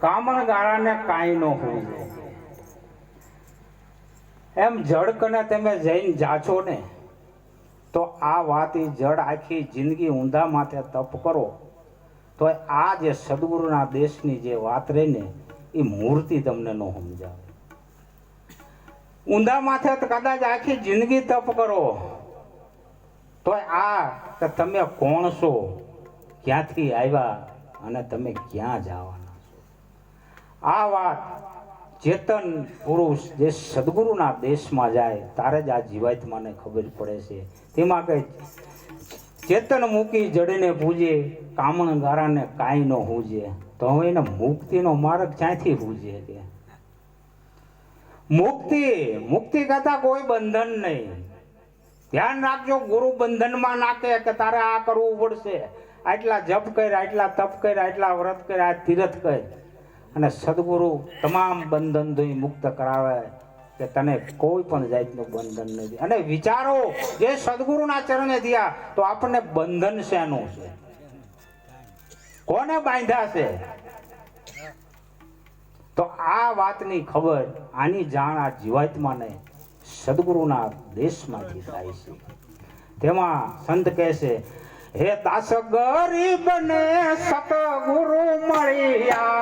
કામણ ગાળાને કાંઈ ન જોઈએ. એમ જડ કને તમે જઈને જાછો ને, તો આ વાત એ જડ આખી જિંદગી ઊંધા માથે તપ કરો. તો આ જે સદગુરુના દેશની જે વાત રહી ને, એ મૂર્તિ તમને ન સમજાવે ઊંધા માથે કદાચ આખી જિંદગી તપ કરો. તો આ તમે કોણ છો? ક્યાંથી આવ્યા અને તમે ક્યાં જવાના? આ વાત ચેતન પુરુષ જે સદગુરુના દેશમાં જાય, તારે જ આ જીવાત્માને ખબર પડે છે. તેમાં કઈ ચેતન મૂકી જડીને પૂજે, કામણ ગારાને કાંઈ ન હુજે. તો હવે એને મુક્તિનો માર્ગ ક્યાંથી હુજે કે? મુક્તિ મુક્તિ કરતા કોઈ બંધન નહીં. ધ્યાન રાખજો, ગુરુ બંધનમાં નાખે કે તારે આ કરવું પડશે. આટલા જપ કર્યા, આટલા તપ કર્યા, આટલા વ્રત કર્યા, આ તીરથ કર અને સદગુરુ તમામ બંધનથી મુક્ત કરાવે કે તને કોઈ પણ જાતનું બંધન નથી. અને વિચારો જે સદગુરુના ચરણે થયા, તો આપણને બંધન શેનું છે? કોને બાંધ્યા છે? તો આ વાતની ખબર, આની જાણ આ જીવાત્માને સદગુરુના દેશમાંથી થાય છે. તેમાં સંત કહે છે, હે દાસ ગરીબને સતગુરુ મળ્યા.